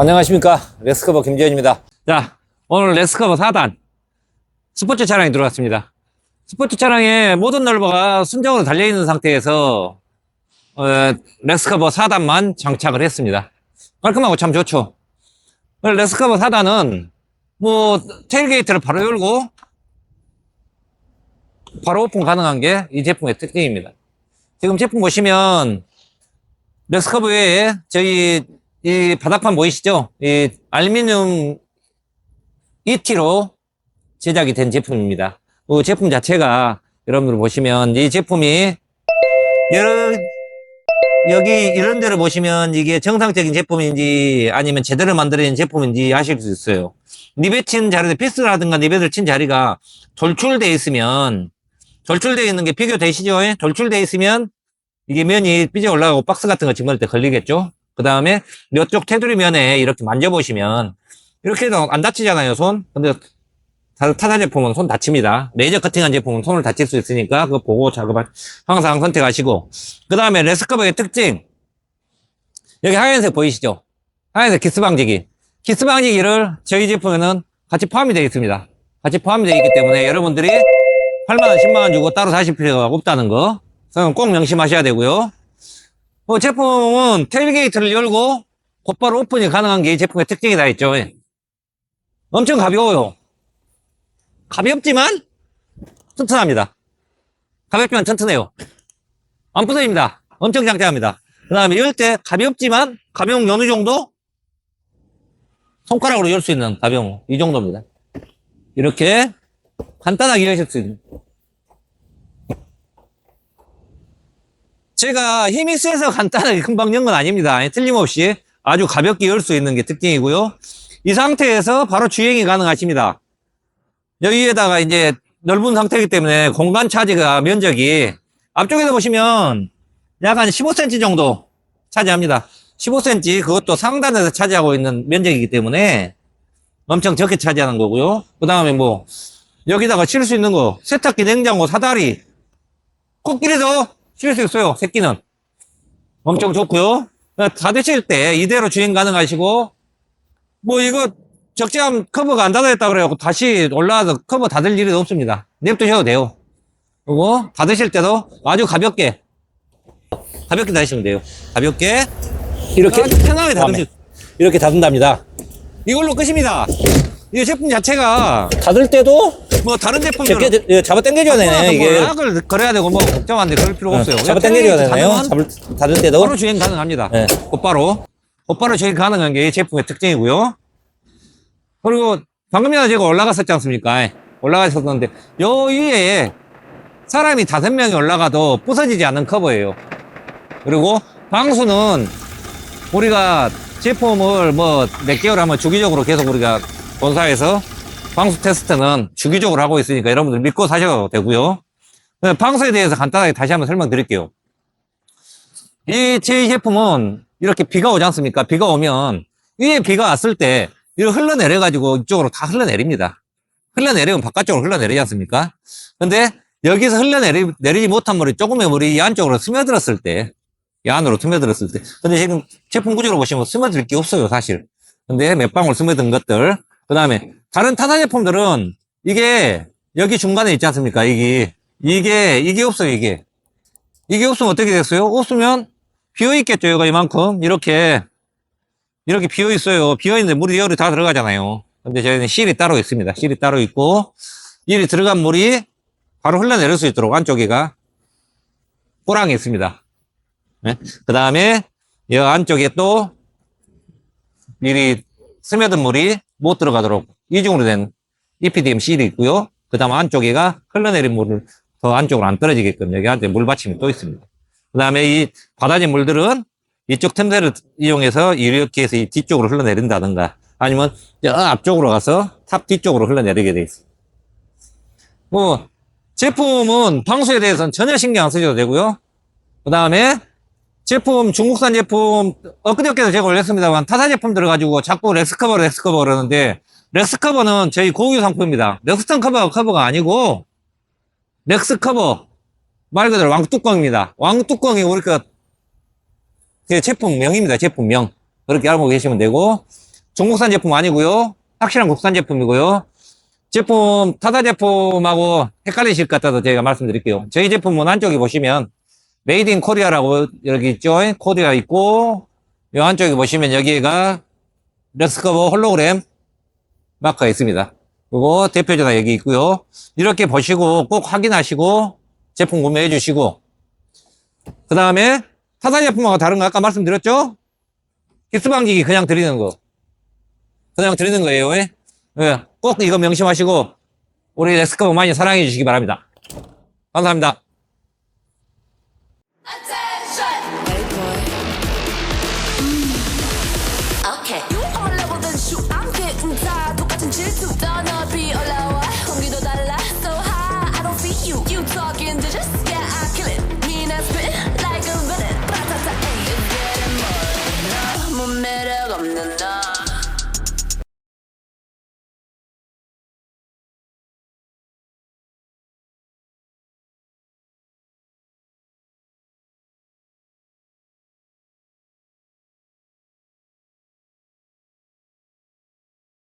안녕하십니까. 레스커버 김재현입니다. 자 오늘 레스커버 4단 스포츠 차량이 들어왔습니다. 스포츠 차량에 모든 널버가 순정으로 달려있는 상태에서 어, 레스커버 4단만 장착을 했습니다. 깔끔하고 참 좋죠. 레스커버 4단은 뭐 테일게이트를 바로 열고 바로 오픈 가능한 게 이 제품의 특징입니다. 지금 제품 보시면 레스커버 외에 저희 이 바닥판 보이시죠? 이 알루미늄 ET로 제작이 된 제품입니다. 그 제품 자체가 여러분들 보시면 이 제품이 여러 여기 이런 데를 보시면 이게 정상적인 제품인지 아니면 제대로 만들어진 제품인지 아실 수 있어요. 니베 친 자리, 피스라든가 니베를 친 자리가 돌출되어 있으면 돌출되어 있는 게 비교되시죠? 예? 돌출되어 있으면 이게 면이 삐져 올라가고 박스 같은 거 집을 때 걸리겠죠? 그 다음에 이쪽 테두리 면에 이렇게 만져보시면 이렇게 해도 안 다치잖아요, 손. 근데 타- 타사 제품은 손 다칩니다. 레이저 커팅한 제품은 손을 다칠 수 있으니까 그거 보고 작업을 항상 선택하시고 그 다음에 레스커버의 특징 여기 하얀색 보이시죠? 하얀색 기스 방지기 기스 방지기를 저희 제품에는 같이 포함이 되어 있습니다. 같이 포함이 되어 있기 때문에 여러분들이 8만원, 10만원 주고 따로 사실 필요가 없다는 거 그건 꼭 명심하셔야 되고요. 뭐 제품은 테일게이트를 열고 곧바로 오픈이 가능한 게 이 제품의 특징이 다 있죠. 예. 엄청 가벼워요. 가볍지만 튼튼합니다. 가볍지만 튼튼해요. 안 부서집니다. 엄청 장대합니다. 그 다음에 열 때 가볍지만 가벼운 게 어느 정도? 손가락으로 열 수 있는 가벼운 이 정도입니다. 이렇게 간단하게 여실 수 있는 제가 힘이 세서 간단하게 금방 연 건 아닙니다. 틀림없이 아주 가볍게 열 수 있는 게 특징이고요. 이 상태에서 바로 주행이 가능하십니다. 여기에다가 이제 넓은 상태이기 때문에 공간 차지가 면적이 앞쪽에서 보시면 약한 15cm 정도 차지합니다. 15cm 그것도 상단에서 차지하고 있는 면적이기 때문에 엄청 적게 차지하는 거고요. 그 다음에 뭐 여기다가 실수 있는 거 세탁기, 냉장고, 사다리 코끼리도 실수 있어요. 새끼는 엄청 좋고요. 다 드실 때 이대로 주행 가능하시고 뭐 이거 적재함 커버가 안 닫아졌다 그래갖고 다시 올라와서 커버 닫을 일이 없습니다. 냅두셔도 돼요. 그리고 닫으실 때도 아주 가볍게 가볍게 닫으시면 돼요. 가볍게 이렇게 아주 편하게 닫으시 이렇게 닫는답니다. 이걸로 끝입니다. 이 제품 자체가 닫을 때도 뭐 다른 제품들은 이렇게 예, 잡아 당겨줘야 되네 이게 약을 걸어야 되고 뭐 걱정한데 그럴 필요가 없어요. 어, 잡아 당겨줘야 되네요 잡을, 닫을 때도 바로 주행 가능합니다. 네. 곧바로 곧바로 주행 가능한 게 이 제품의 특징이고요. 그리고 방금 전에 제가 올라갔었지 않습니까? 올라갔었는데 요 위에 사람이 다섯 명이 올라가도 부서지지 않는 커버예요. 그리고 방수는 우리가 제품을 뭐 몇 개월 하면 주기적으로 계속 우리가 본사에서 방수 테스트는 주기적으로 하고 있으니까 여러분들 믿고 사셔도 되고요. 네, 방수에 대해서 간단하게 다시 한번 설명드릴게요. 이 제 제품은 이렇게 비가 오지 않습니까? 비가 오면 위에 비가 왔을 때 이렇게 흘러내려가지고 이쪽으로 다 흘러내립니다. 흘러내리면 바깥쪽으로 흘러내리지 않습니까? 근데 여기서 흘러내리, 내리지 못한 물이 조금의 물이 이 안쪽으로 스며들었을 때, 이 안으로 스며들었을 때. 근데 지금 제품 구조로 보시면 스며들 게 없어요, 사실. 근데 몇 방울 스며든 것들. 그 다음에 다른 타사 제품들은 이게 여기 중간에 있지 않습니까? 이게, 이게, 이게 없어요, 이게. 이게 없으면 어떻게 됐어요? 없으면 비어 있겠죠, 여기가 이만큼. 이렇게, 이렇게 비어 있어요. 비어 있는데 물이 열이 다 들어가잖아요. 근데 저희는 실이 따로 있습니다. 실이 따로 있고, 일이 들어간 물이 바로 흘러내릴 수 있도록 안쪽에가 꼬랑이 있습니다. 그 다음에 이 안쪽에 또 미리 스며든 물이 못 들어가도록 이중으로 된 EPDM 실이 있고요. 그 다음 안쪽에가 흘러내린 물을 더 안쪽으로 안 떨어지게끔 여기 안에 물받침이 또 있습니다. 그 다음에 이 바다진 물들은 이쪽 틈새를 이용해서 이렇게 해서 이 뒤쪽으로 흘러내린다든가 아니면 저 앞쪽으로 가서 탑 뒤쪽으로 흘러내리게 돼 있습니다. 뭐 제품은 방수에 대해서는 전혀 신경 안 쓰셔도 되고요. 그 다음에 제품 중국산 제품 엊그저께도 제가 올렸습니다만 타사 제품 들어가지고 자꾸 렉스커버 렉스커버 그러는데 렉스커버는 저희 고유 상품입니다. 렉스턴 커버가 커버가 아니고 렉스커버 말 그대로 왕뚜껑입니다. 왕뚜껑이 우리가 그 제품명입니다. 제품명 그렇게 알고 계시면 되고 중국산 제품 아니고요. 확실한 국산 제품이고요. 제품, 타다 제품하고 헷갈리실 것 같아서 제가 말씀드릴게요. 저희 제품은 한쪽에 보시면 메이드 인 코리아라고 여기 있죠. 코디가 있고 요 한쪽에 보시면 여기가 레스커버 홀로그램 마크가 있습니다. 그리고 대표 전화 여기 있고요. 이렇게 보시고 꼭 확인하시고 제품 구매해 주시고 그 다음에 타다 제품하고 다른 거 아까 말씀드렸죠? 기스 방지기 그냥 드리는 거. 그냥 드리는 거예요. 예? 예, 꼭 이거 명심하시고 우리 렉스커버 많이 사랑해 주시기 바랍니다. 감사합니다. Okay.